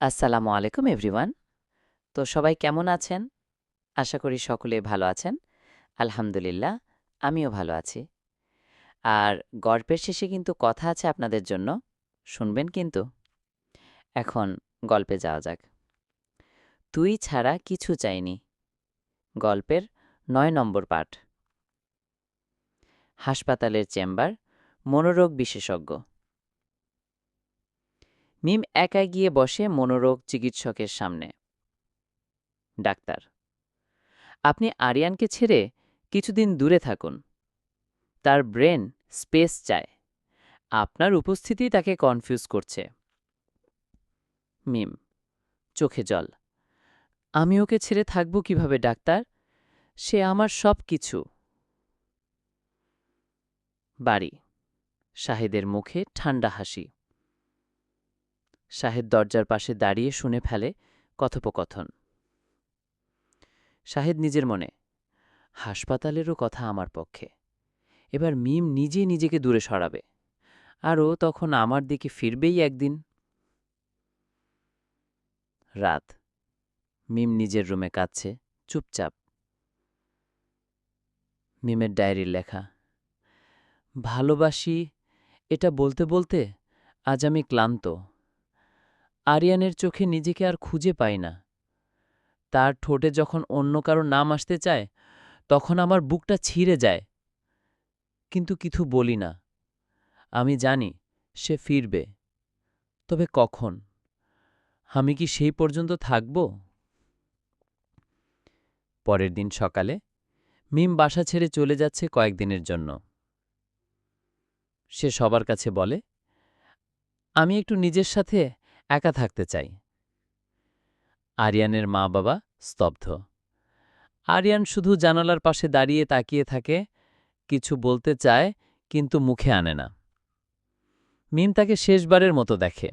আসসালামু আলাইকুম, এভরিওয়ান। তো সবাই কেমন আছেন? আশা করি সকলে ভালো আছেন। আলহামদুলিল্লাহ, আমিও ভালো আছি। আর গল্পের শেষে কিন্তু কথা আছে আপনাদের জন্য। শুনবেন কিন্তু। এখন গল্পে যাওয়া যাক। তুই ছাড়া কিছু চাইনি। গল্পের নয় নম্বর পাঠ। হাসপাতালের চেম্বার, মনোরোগ বিশেষজ্ঞ। মিম একা গিয়ে বসে মনোরোগ চিকিৎসকের সামনে। ডাক্তার, আপনি আরিয়ানকে ছেড়ে কিছুদিন দূরে থাকুন। তার ব্রেন স্পেস চায়। আপনার উপস্থিতি তাকে কনফিউজ করছে। মিম, চোখে জল। আমি ওকে ছেড়ে থাকব কীভাবে, ডাক্তার? সে আমার সব কিছু। বাড়ি, শাহেদের মুখে ঠান্ডা হাসি। শাহেদ দরজার পাশে দাঁড়িয়ে শুনে ফেলে কথোপকথন। শাহেদ নিজের মনে, হাসপাতালেরও কথা আমার পক্ষে। এবার মিম নিজে নিজেকে দূরে সরাবে। আর ও তখন আমার দিকে ফিরবেই একদিন। রাত। মিম নিজের রুমে কাঁদছে, চুপচাপ। মিমের ডায়েরির লেখা, ভালোবাসি, এটা বলতে বলতে আজ আমি ক্লান্ত। আরিয়ানের চোখে নিজেকে আর খুঁজে পাই না। তার ঠোঁটে যখন অন্য কারও নাম আসতে চায়, তখন আমার বুকটা ছিঁড়ে যায়। কিন্তু কিছু বলি না। আমি জানি সে ফিরবে। তবে কখন? আমি কি সেই পর্যন্ত থাকব? পরের দিন সকালে মিম বাসা ছেড়ে চলে যাচ্ছে কয়েকদিনের জন্য। সে সবার কাছে বলে, আমি একটু নিজের সাথে একা থাকতে চাই। আরিয়ানের মা বাবা স্তব্ধ। আরিয়ান শুধু জানালার পাশে দাঁড়িয়ে তাকিয়ে থাকে, কিছু বলতে চায়, কিন্তু মুখে আনে না। মিম তাকে শেষবারের মতো দেখে।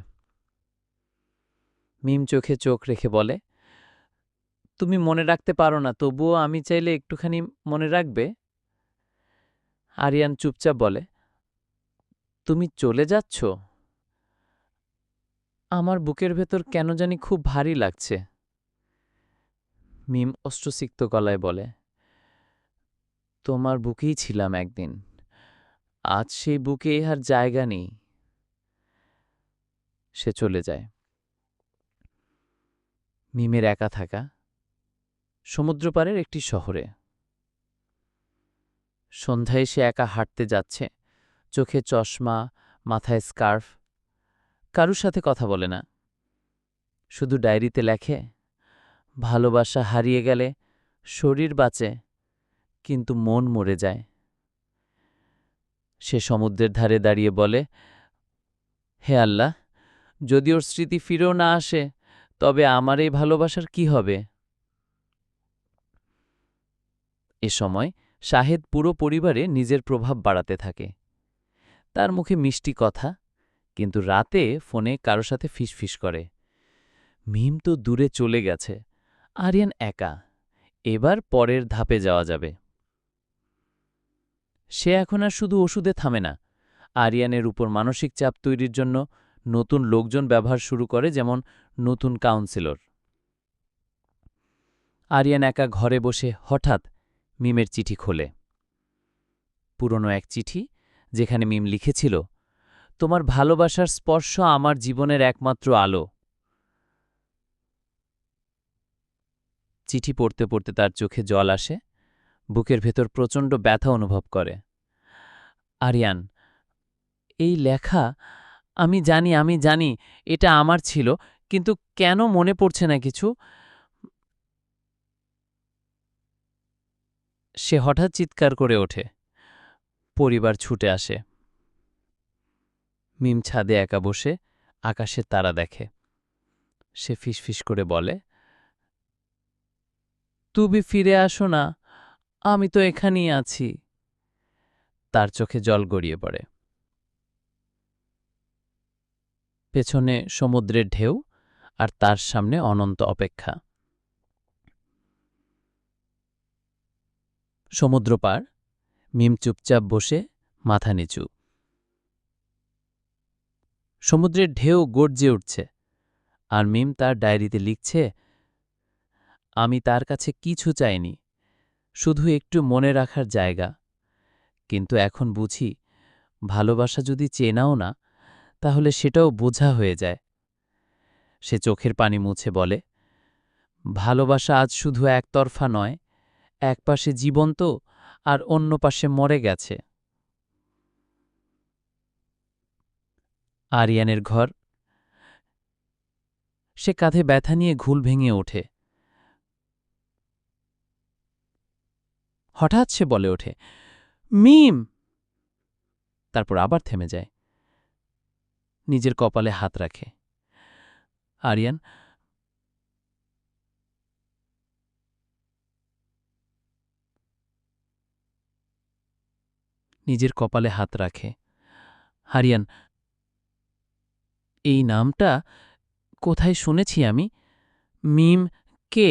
মিম চোখে চোখ রেখে বলে, তুমি মনে রাখতে পারো না, তবুও আমি চাইলে একটুখানি মনে রাখবে? আরিয়ান চুপচাপ বলে, তুমি চলে যাচ্ছ? আমার বুকের ভেতর কেন জানি খুব ভারী লাগছে। মিম অষ্টসিক্ত গলায় বলে, তোমার বুকেই ছিলাম একদিন। আজ সেই বুকে আর জায়গা নেই সে চলে যায়। মিমের একা থাকা সমুদ্রপাড়ের একটি শহরে। সন্ধ্যায় সে একা হাঁটতে যাচ্ছে, চোখে চশমা, মাথায় স্কার্ফ কারুর সাথে কথা বলে না। শুধু ডায়েরিতে লেখে, ভালোবাসা হারিয়ে গেলে শরীর বাঁচে, কিন্তু মন মরে যায়। সে সমুদ্রের ধারে দাঁড়িয়ে বলে, হে আল্লাহ, যদি ওর স্মৃতি ফিরেও না আসে, তবে আমার এই ভালোবাসার কি হবে? এ সময় শাহেদ পুরো পরিবারে নিজের প্রভাব বাড়াতে থাকে। তার মুখে মিষ্টি কথা কিন্তু রাতে ফোনে কারও সাথে ফিসফিস করে। মিম তো দূরে চলে গেছে। আরিয়ান একা। এবার পরের ধাপে যাওয়া যাবে। সে এখন আর শুধু ওষুধে থামে না। আরিয়ানের উপর মানসিক চাপ তৈরির জন্য নতুন লোকজন ব্যবহার শুরু করে, যেমন নতুন কাউন্সিলর। আরিয়ান একা ঘরে বসে হঠাৎ মিমের চিঠি খোলে। পুরনো এক চিঠি, যেখানে মিম লিখেছিল তোমার ভালোবাসার স্পর্শ আমার জীবনের একমাত্র আলো। চিঠি পড়তে পড়তে তার চোখে জল আসে, বুকের ভেতর প্রচণ্ড ব্যথা অনুভব করে। আরিয়ান, এই লেখা, আমি জানি আমি জানি, এটা আমার ছিল, কিন্তু কেন মনে পড়ছে না কিছু? সে হঠাৎ চিৎকার করে ওঠে, পরিবার ছুটে আসে। মিম ছাদে একা বসে আকাশের তারা দেখে। সে ফিসফিস করে বলে, তুমি ফিরে আসো না, আমি তো এখানেই আছি। তার চোখে জল গড়িয়ে পড়ে। পেছনে সমুদ্রের ঢেউ আর তার সামনে অনন্ত অপেক্ষা। সমুদ্র পার, মিম চুপচাপ বসে, মাথা নিচু। সমুদ্রের ঢেউ গর্জে উঠছে। আর মিম তার ডায়েরিতে লিখছে, আমি তার কাছে কিছু চাইনি, শুধু একটু মনে রাখার জায়গা। কিন্তু এখন বুঝি, ভালোবাসা যদি চেনাও না, তাহলে সেটাও বোঝা হয়ে যায়। সে চোখের পানি মুছে বলে, ভালোবাসা আজ শুধু একতরফা নয় এক পাশে জীবন্ত আর অন্য পাশে মরে গেছে। আরিয়ানের ঘর। সে কাঁধে ব্যথা নিয়ে ঘুল ভেঙে ওঠে। হঠাৎ সে বলে ওঠে, মিম! তারপর আবার থেমে যায়। নিজের কপালে হাত রাখে। আরিয়ান নিজের কপালে হাত রাখে। হারিয়ান এই নামটা কোথায় শুনেছি আমি? মিম কে?